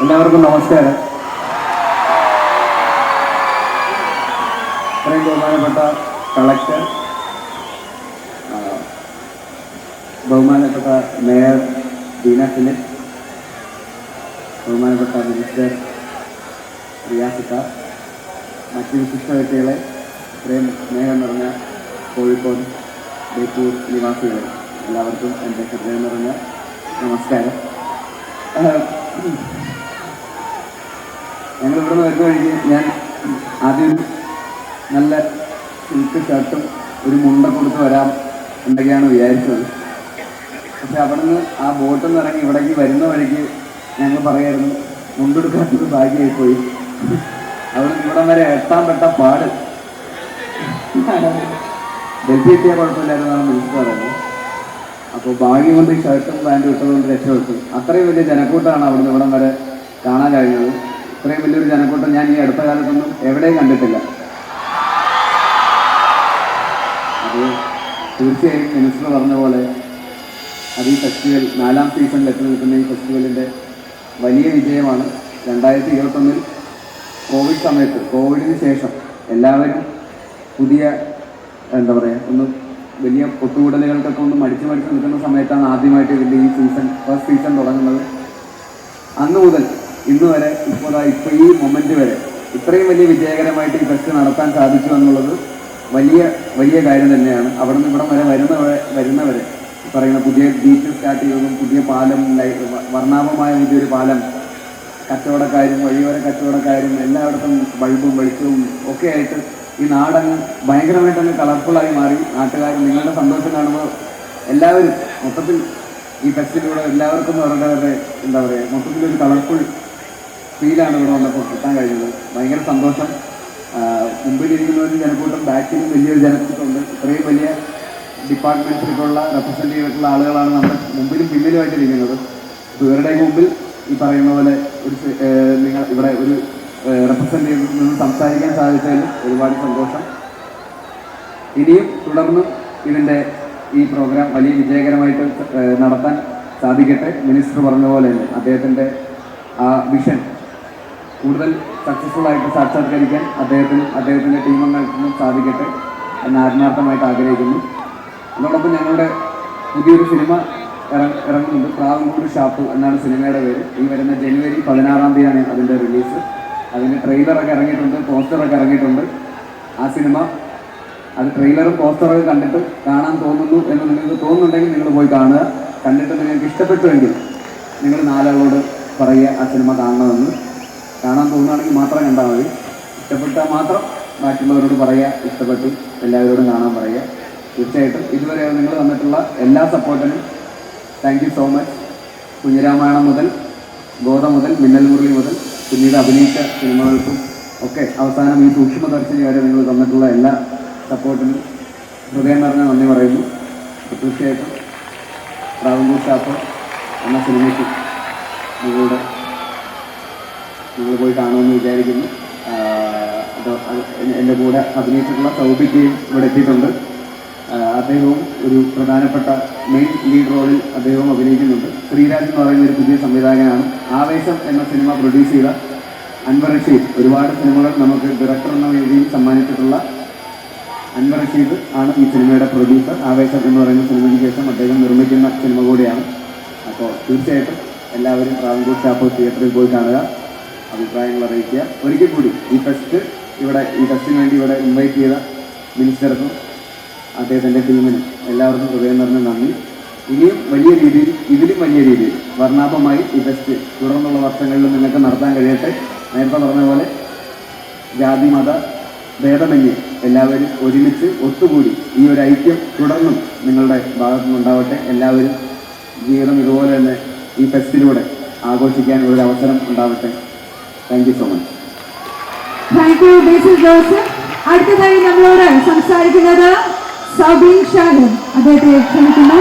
എല്ലാവർക്കും നമസ്കാരം. ഇത്രയും ബഹുമാനപ്പെട്ട കളക്ടർ ബഹുമാനപ്പെട്ട മേയർ ദീന ഫിലിപ്പ് ബഹുമാനപ്പെട്ട മിനിസ്റ്റർ റിയാസിക്ക മറ്റ് വിശിഷ്ട വ്യക്തികളെ ഇത്രയും സ്നേഹം നിറഞ്ഞ കോഴിക്കോട് ബേപ്പൂർ നിവാസികളെ എല്ലാവർക്കും എന്റെ ഹൃദയം നിറഞ്ഞ നമസ്കാരം. ഞങ്ങൾ ഇവിടെ നിന്ന് വരുന്ന വഴിക്ക് ഞാൻ ആദ്യം നല്ല സിൽക്ക് ഷർട്ടും ഒരു മുണ്ട കൊടുത്ത് വരാം എന്നൊക്കെയാണ് വിചാരിച്ചത്. പക്ഷെ അവിടെ നിന്ന് ആ ബോട്ടിൽ നിന്ന് ഇറങ്ങി ഇവിടേക്ക് വരുന്ന വഴിക്ക് ഞങ്ങൾ പറയായിരുന്നു മുണ്ടെടുക്കാത്തൊരു ഭാഗ്യമായി പോയി അവിടെ ഇവിടം വരെ എത്താൻ പെട്ട പാട്. ഡൽഹി എത്തിയാൽ കുഴപ്പമില്ലായിരുന്നാണ് മിനിസ്റ്റർ പറയുന്നത്. അപ്പോൾ ഭാഗ്യം കൊണ്ട് ഈ ഷർട്ടും പാന്റും ഇട്ടതുകൊണ്ട് രക്ഷപ്പെട്ടു. അത്രയും വലിയ ജനക്കൂട്ടമാണ് അവിടുന്ന് ഇവിടം വരെ കാണാൻ കഴിഞ്ഞത്. ഇത്രയും വലിയൊരു ജനക്കൂട്ടം ഞാൻ ഈ അടുത്ത കാലത്തൊന്നും എവിടെയും കണ്ടിട്ടില്ല. അത് തീർച്ചയായും മിനിസ്റ്റർ പറഞ്ഞ പോലെ അത് ഈ ഫെസ്റ്റിവൽ നാലാം സീസണിൽ എത്തി നിൽക്കുന്ന ഈ ഫെസ്റ്റിവലിന്റെ വലിയ വിജയമാണ്. രണ്ടായിരത്തി ഇരുപത്തൊന്നിൽ കോവിഡ് സമയത്ത് കോവിഡിന് ശേഷം എല്ലാവരും പുതിയ എന്താ പറയുക ഒന്ന് വലിയ പൊട്ടുകൂടലുകൾക്കൊക്കെ ഒന്ന് മടിച്ച് മടിച്ച് നിൽക്കുന്ന സമയത്താണ് ആദ്യമായിട്ട് ഇതിന്റെ ഈ സീസൺ ഫസ്റ്റ് സീസൺ തുടങ്ങുന്നത്. അന്ന് മുതൽ ഇന്ന് വരെ ഇപ്പോൾ ഇപ്പോൾ ഈ മൊമെന്റ് വരെ ഇത്രയും വലിയ വിജയകരമായിട്ട് ഈ ഫെസ്റ്റ് നടത്താൻ സാധിച്ചു എന്നുള്ളത് വലിയ വലിയ കാര്യം തന്നെയാണ്. അവിടെ നിന്ന് ഇവിടം വരെ വരുന്നവരെ വരുന്നവരെ പറയുന്ന പുതിയ ബീച്ച് സ്റ്റാർട്ട് ചെയ്തതും പുതിയ പാലം വർണാഭമായ പുതിയൊരു പാലം കച്ചവടക്കാരും വഴിയോര കച്ചവടക്കാരും എല്ലായിടത്തും ബൾബും വെളിച്ചവും ഒക്കെ ആയിട്ട് ഈ നാടങ്ങ് ഭയങ്കരമായിട്ട് അങ്ങ് കളർഫുള്ളായി മാറി. നാട്ടുകാർ നിങ്ങളുടെ സന്തോഷം കാണുമ്പോൾ എല്ലാവരും മൊത്തത്തിൽ ഈ ഫെസ്റ്റിലൂടെ എല്ലാവർക്കും അവരുടെ എന്താ പറയുക മൊത്തത്തിലൊരു കളർഫുൾ ഫീലാണ് ഇവിടെ വന്നപ്പോൾ കിട്ടാൻ കഴിഞ്ഞത്. ഭയങ്കര സന്തോഷം. മുമ്പിലിരിക്കുന്ന ഒരു ജനക്കൂട്ടം ബാക്കിലും വലിയൊരു ജനക്കൂട്ടമുണ്ട്. ഇത്രയും വലിയ ഡിപ്പാർട്ട്മെന്റ്സിലേക്കുള്ള റെപ്രസെന്റ് ചെയ്തിട്ടുള്ള ആളുകളാണ് നമ്മുടെ മുമ്പിലും പിന്നിലുമായിട്ട് ഇരിക്കുന്നത്. അപ്പോൾ ഇവരുടെ മുമ്പിൽ ഈ പറയുന്ന പോലെ ഒരു നിങ്ങൾ ഇവിടെ ഒരു റെപ്രസെന്റ് ചെയ്ത് നിന്ന് സംസാരിക്കാൻ സാധിച്ചതിൽ ഒരുപാട് സന്തോഷം. ഇനിയും തുടർന്നും ഇതിന്റെ ഈ പ്രോഗ്രാം വലിയ വിജയകരമായിട്ട് നടത്താൻ സാധിക്കട്ടെ. മിനിസ്റ്റർ പറഞ്ഞ പോലെ തന്നെ അദ്ദേഹത്തിന്റെ ആ വിഷൻ കൂടുതൽ സക്സസ്ഫുൾ ആയിട്ട് സാക്ഷാത്കരിക്കാൻ അദ്ദേഹത്തിന് അദ്ദേഹത്തിന്റെ ടീമംഗങ്ങൾക്കും സാധിക്കട്ടെ എന്ന് ആത്മാർത്ഥമായിട്ട് ആഗ്രഹിക്കുന്നു. അതോടൊപ്പം ഞങ്ങളുടെ പുതിയൊരു സിനിമ ഇറ- ഇറങ്ങുന്നുണ്ട് പ്രാവൻകൂട് ഷാപ്പ് എന്നാണ് സിനിമയുടെ പേര്. ഈ വരുന്ന ജനുവരി പതിനാറാം തീയതിയാണ് അതിന്റെ റിലീസ് അതിന്റെ ട്രെയിലറൊക്കെ ഇറങ്ങിയിട്ടുണ്ട് പോസ്റ്ററൊക്കെ ഇറങ്ങിയിട്ടുണ്ട്. ആ സിനിമ അത് ട്രെയിലറും പോസ്റ്ററൊക്കെ കണ്ടിട്ട് കാണാൻ തോന്നുന്നു എന്ന് നിങ്ങൾക്ക് തോന്നുന്നുണ്ടെങ്കിൽ നിങ്ങൾ പോയി കാണുക. കണ്ടിട്ട് നിങ്ങൾക്ക് ഇഷ്ടപ്പെട്ടുവെങ്കിൽ നിങ്ങൾ നാലാളോട് പറയുക ആ സിനിമ കാണണമെന്ന്. കാണാൻ തോന്നുകയാണെങ്കിൽ മാത്രം കണ്ടാൽ മതി. ഇഷ്ടപ്പെട്ടാൽ മാത്രം ബാക്കിയുള്ളവരോട് പറയുക ഇഷ്ടപ്പെട്ടു എല്ലാവരോടും കാണാൻ പറയുക. തീർച്ചയായിട്ടും ഇതുവരെ നിങ്ങൾ തന്നിട്ടുള്ള എല്ലാ സപ്പോർട്ടിനും thank you so much Kunjiramayanam മുതൽ ഗോത മുതൽ മിന്നൽ മുരളി മുതൽ പിന്നീട് അഭിനയിച്ച സിനിമകൾക്കും ഒക്കെ അവസാനം ഈ സൂക്ഷ്മദർശിനി വരെ നിങ്ങൾ തന്നിട്ടുള്ള എല്ലാ സപ്പോർട്ടിനും ഹൃദയം നിറഞ്ഞ നന്ദി പറയുന്നു. തീർച്ചയായിട്ടും ട്രാവൻകൂർ ഷാപ്പ് എന്ന സിനിമയ്ക്ക് നിങ്ങളുടെ നിങ്ങൾ പോയി കാണുമെന്ന് വിചാരിക്കുന്നു. എന്റെ കൂടെ അഭിനയിച്ചിട്ടുള്ള സൗഭിക്കുകയും ഇവിടെ എത്തിയിട്ടുണ്ട്. അദ്ദേഹവും ഒരു പ്രധാനപ്പെട്ട മെയിൻ ലീഡ് റോളിൽ അദ്ദേഹവും അഭിനയിക്കുന്നുണ്ട്. ശ്രീരാജ് എന്ന് പറയുന്ന ഒരു പുതിയ സംവിധായകനാണ്. ആവേശം എന്ന സിനിമ പ്രൊഡ്യൂസ് ചെയ്ത അൻവർ റഷീദ്. ഒരുപാട് സിനിമകൾ നമുക്ക് ഡയറക്ടർ എന്ന രീതിയിൽ സമ്മാനിച്ചിട്ടുള്ള അൻവർ റഷീദ് ആണ് ഈ സിനിമയുടെ പ്രൊഡ്യൂസർ ആവേശം എന്ന് പറയുന്ന സിനിമയ്ക്ക് ശേഷം അദ്ദേഹം നിർമ്മിക്കുന്ന സിനിമ കൂടിയാണ്. അപ്പോൾ തീർച്ചയായിട്ടും എല്ലാവരും റാവൻകൂർ ഷാപ്പ് തിയേറ്ററിൽ പോയി കാണുക. അഭിപ്രായങ്ങൾ അറിയിക്കുക. ഒരിക്കൽ കൂടി ഈ ഫെസ്റ്റ് ഇവിടെ ഈ ഫെസ്റ്റിന് വേണ്ടി ഇവിടെ ഇൻവൈറ്റ് ചെയ്ത മിനിസ്റ്റർക്കും അദ്ദേഹത്തിന്റെ ടീമിനും എല്ലാവർക്കും ഹൃദയം നിറഞ്ഞ നന്ദി. ഇനിയും വലിയ രീതിയിൽ ഇതിലും വലിയ രീതിയിൽ വർണാഭമായി ഈ ഫെസ്റ്റ് തുടർന്നുള്ള വർഷങ്ങളിൽ നിങ്ങൾക്ക് നടത്താൻ കഴിയട്ടെ. നേരത്തെ പറഞ്ഞ പോലെ ജാതി മത ഭേദമന്യേ എല്ലാവരും ഒരുമിച്ച് ഒത്തുകൂടി ഈ ഒരു ഐക്യം തുടർന്നും നിങ്ങളുടെ ഭാഗത്തു നിന്നുണ്ടാവട്ടെ എല്ലാവരും ജീവിതം ഇതുപോലെ തന്നെ ഈ ഫെസ്റ്റിലൂടെ ആഘോഷിക്കാൻ ഒരു അവസരം ഉണ്ടാവട്ടെ. Thank you so much thank you Basil Joseph അടുത്തതായി നമ്മളോട് സംസാരിക്കുന്നത് സബീൻ ഷാഹിൻ അദ്ദേഹത്തെ ക്ഷണിക്കുന്നു.